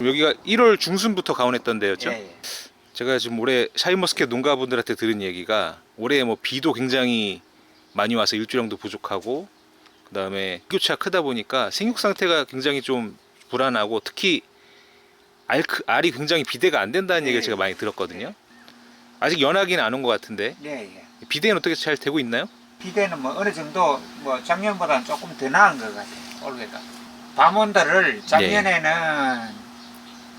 여기가 1월 중순부터 가온했던 데였죠? 예, 예. 제가 지금 올해 샤인머스켓 농가분들한테 들은 얘기가 올해 뭐 비도 굉장히 많이 와서 일주량도 부족하고 그다음에 교차가 크다 보니까 생육 상태가 굉장히 좀 불안하고 특히 알, 알이 굉장히 비대가 안 된다는 얘기를 네. 제가 많이 들었거든요. 아직 연하기는 안 온 것 같은데 예, 예. 비대는 어떻게 잘 되고 있나요? 비대는 뭐 어느 정도 뭐 작년보다는 조금 더 나은 것 같아요. 올해가. 밤온도를 작년에는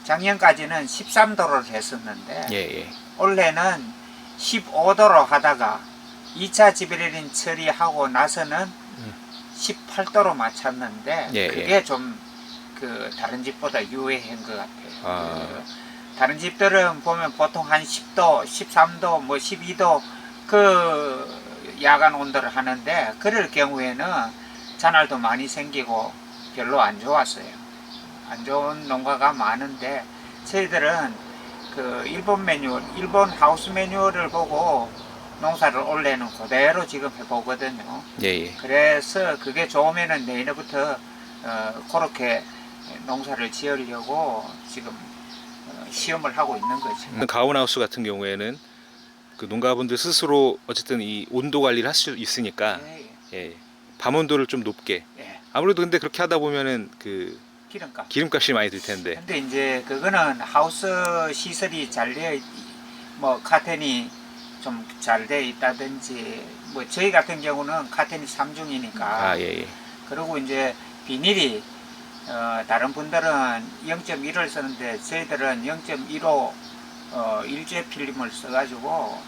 작년까지는 13도를 했었는데 예, 예. 올해는 15도로 하다가 2차 지베레린 처리하고 나서는 18도로 맞췄는데 예, 그게 좀그 다른 집보다 유해한 것 같아요. 아. 그 다른 집들은 보면 보통 한 10도, 13도, 뭐 12도 그 야간 온도를 하는데 그럴 경우에는 잔알도 많이 생기고 별로 안 좋았어요. 안 좋은 농가가 많은데 저희들은 그 일본 매뉴얼, 일본 하우스 매뉴얼을 보고 농사를 올해는 그대로 지금 해보거든요. 예, 예. 그래서 그게 좋으면은 내년부터 어, 그렇게 농사를 지으려고 지금 어, 시험을 하고 있는 거죠. 가온하우스 같은 경우에는 그 농가분들 스스로 어쨌든 이 온도 관리를 할 수 있으니까 예, 예. 밤 온도를 좀 높게 예, 예. 아무래도 근데 그렇게 하다 보면은 그 기름값. 기름값이 많이 들 텐데 근데 이제 그거는 하우스 시설이 잘 되어 있, 뭐 카텐이 좀 잘 되어 있다든지 뭐 저희 같은 경우는 카텐이 3중이니까 아 예, 예. 그리고 이제 비닐이 어, 다른 분들은 0.1을 쓰는데 저희들은 0.15 어, 일제 필름을 써가지고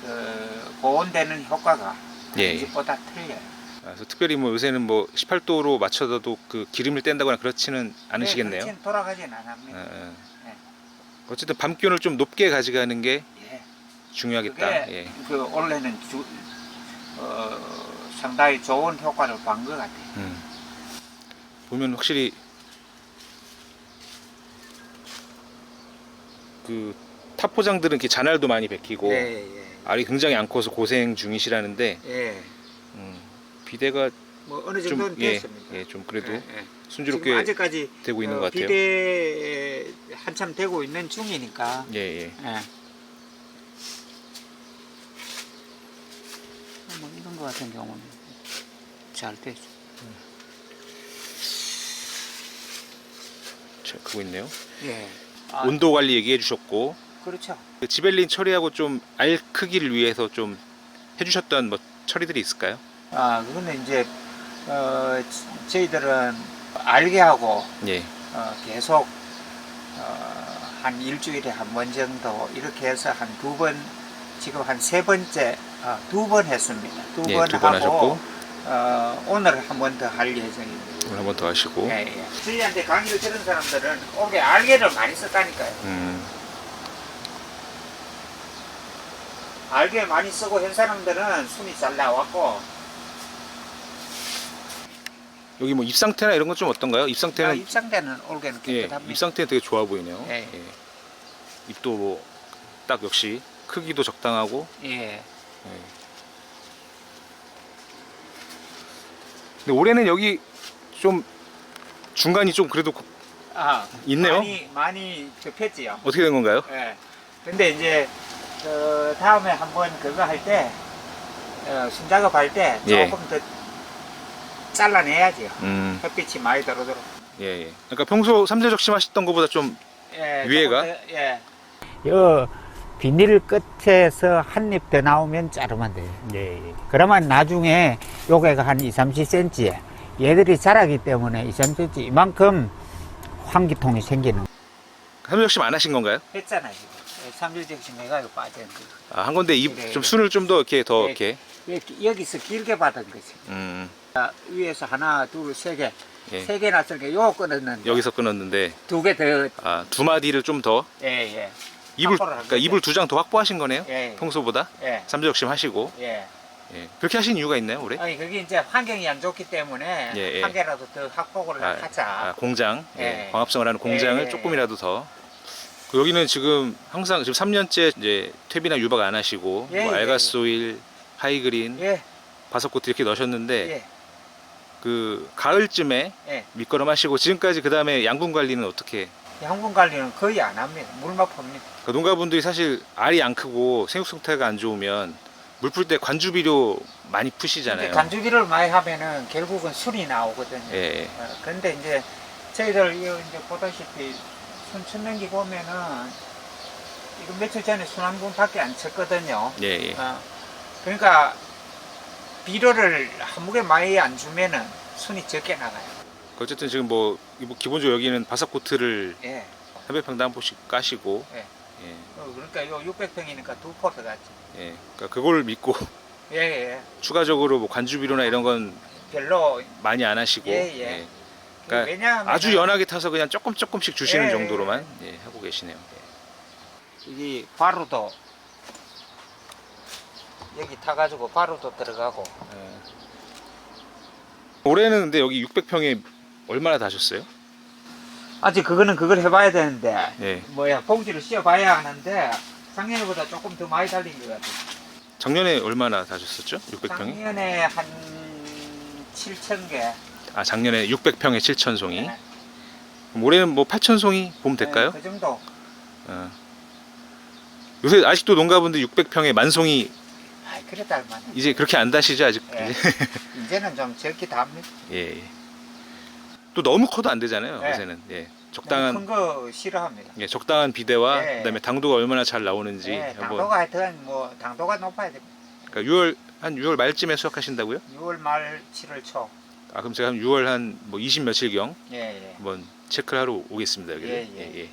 그 보온되는 효과가 예, 예. 집보다 틀려요. 아, 그래서 특별히 뭐 요새는 뭐 18도로 맞춰도 그 기름을 뗀다거나 그렇지는 않으시겠네요. 네, 돌아가진 않습니다. 어, 어. 네. 어쨌든 밤 기온을 좀 높게 가져가는 게 예. 중요하겠다. 예. 그 원래는 주, 어, 상당히 좋은 효과를 본 것 같아요. 음. 보면 확실히 그 타포장들은 이렇게 잔알도 많이 베끼고 예, 알이 굉장히 안 커서 고생 중이시라는데 예, 예. 음, 비대가 뭐 어느 좀 정도는 예, 됐습니다. 예, 좀 그래도 예, 예. 순조롭게 아직까지 되고 있는 어, 것 같아요. 비대 한참 되고 있는 중이니까. 예, 예. 예. 뭐 이런 거 같은 경우는 잘 되죠. 잘 크고 있네요. 예. 아, 온도 관리 얘기해 주셨고 그렇죠. 그 지벨린 처리하고 좀 알 크기를 위해서 좀 해주셨던 뭐 처리들이 있을까요? 아, 그거는 이제 어, 지- 저희들은 알게 하고 예, 어, 계속 어, 한 일주일에 한 번 정도 이렇게 해서 한 두 번 지금 한 세 번째 아, 두번 했습니다. 두 예, 번두번 하고 하셨고 어, 오늘 한 번 더 할 예정입니다. 오늘 한 번 더 하시고 예, 예. 저희한테 강의를 들은 사람들은 올해 알게를 많이 썼다니까요. 음, 알게 많이 쓰고 한 사람들은 순이 잘 나왔고 여기 뭐입 상태나 이런 건 좀 어떤가요? 입 아, 상태는 입상대는 올해는 예, 깨끗합니다. 입 상태는 되게 좋아 보이네요. 예. 예. 입도 뭐 딱 역시 크기도 적당하고. 예. 예. 근데 올해는 여기 좀 중간이 좀 그래도 아, 있네요. 많이 많이 접혔지요. 어떻게 된 건가요? 예. 근데 이제 그 다음에 한번 그거 할 때 어, 순작업 할 때 예. 조금 더 잘라내야지요. 음, 햇빛이 많이 들어도록. 예, 예. 그러니까 평소 삼재 적심 하셨던 것보다 좀 예, 위에가? 조금 더, 예. 요 비닐 끝에서 한 입 더 나오면 자르면 돼요. 예, 그러면 나중에 요게가 한 2, 30cm에 얘들이 자라기 때문에 2, 30cm 이만큼 환기통이 생기는 삼재 적심 안 하신 건가요? 했잖아요. 삼일적심 해가지고 빠진 거. 아, 한 건데 입 네, 좀 네. 순을 좀 더 이렇게 더 네. 이렇게. 여기- 여기서 길게 받은 거지. 음, 자, 위에서 하나, 둘, 세 개. 예. 세 개 났으니까 요 끊었는데. 여기서 끊었는데 두 개 더. 아, 두 마디를 좀 더 예, 예. 확보를 한 그러니까 거죠. 입을 두장 더 확보하신 거네요. 예. 평소보다 예. 삼재 적심 하시고. 예. 예. 그렇게 하신 이유가 있나요, 올해? 아니, 그게 이제 환경이 안 좋기 때문에 예, 예. 한 개라도 더 확보를 아, 하자. 아, 공장, 예, 예. 광합성을 하는 공장을 예. 조금이라도 더. 그 여기는 지금 항상 지금 3년째 이제 퇴비나 유박 안 하시고 예, 뭐 예, 알가소일, 하이그린, 예, 바섯꽃 이렇게 넣으셨는데 예, 그 가을쯤에 예. 밑거름 하시고 지금까지 그 다음에 양분 관리는 어떻게? 양분 관리는 거의 안 합니다. 물만 풉니다. 그러니까 농가분들이 사실 알이 안 크고 생육 상태가 안 좋으면 물 풀 때 관주 비료 많이 근데 푸시잖아요. 간주기를 많이 하면은 결국은 술이 나오거든요. 예, 예. 어, 근데 이제 저희들 이거 이제 보다시피 순천냉기 보면은 이거 며칠 전에 순환분밖에 안 쳤거든요. 예, 예. 어, 그러니까 비료를 한 무게 많이 안 주면은 순이 적게 나가요. 어쨌든 지금 뭐, 뭐 기본적으로 여기는 바삭 코트를 예. 300평당 한 번씩 까시고 예. 예. 어, 그러니까 요 600평이니까 두 포트 같지. 예. 그러니까 그걸 믿고 예, 예. 추가적으로 뭐 관주비료나 이런 건 별로 많이 안 하시고 예, 예. 그러니까 왜냐하면 아주 연하게 타서 그냥 조금 조금씩 주시는 예, 정도로만 예, 하고 계시네요. 이게 바로도 여기 타가지고 바로도 들어가고 예. 올해는 근데 여기 600평에 얼마나 다셨어요? 아직 그거는 그걸 해봐야 되는데 예. 뭐야 봉지를 씌워봐야 하는데 작년보다 조금 더 많이 달린 것 같아요. 작년에 얼마나 다셨었죠? 600평이? 작년에 한 7천 개. 아 작년에 600평에 7,000송이. 네. 그럼 올해는 뭐 8,000송이 보면 될까요? 네, 그 정도. 어. 요새 아직도 농가분들 600평에 만 송이 아, 그랬다 할만. 이제 그렇게 안 다시죠 아직? 예. 이제는 좀 적게 답니다. 예. 예. 또 너무 커도 안 되잖아요. 네. 요새는 예. 적당한 큰거 싫어합니다. 예, 적당한 비대와 네. 그다음에 당도가 얼마나 잘 나오는지 네, 한번 당도가 하여튼 뭐 당도가 높아야 됩니다. 그러니까 6월 한 6월 말쯤에 수확하신다고요? 6월 말 7월 초. 아 그럼 제가 한 6월 한 뭐 20 며칠경 예, 예. 한번 체크를 하러 오겠습니다 여기를. 예, 예. 예, 예.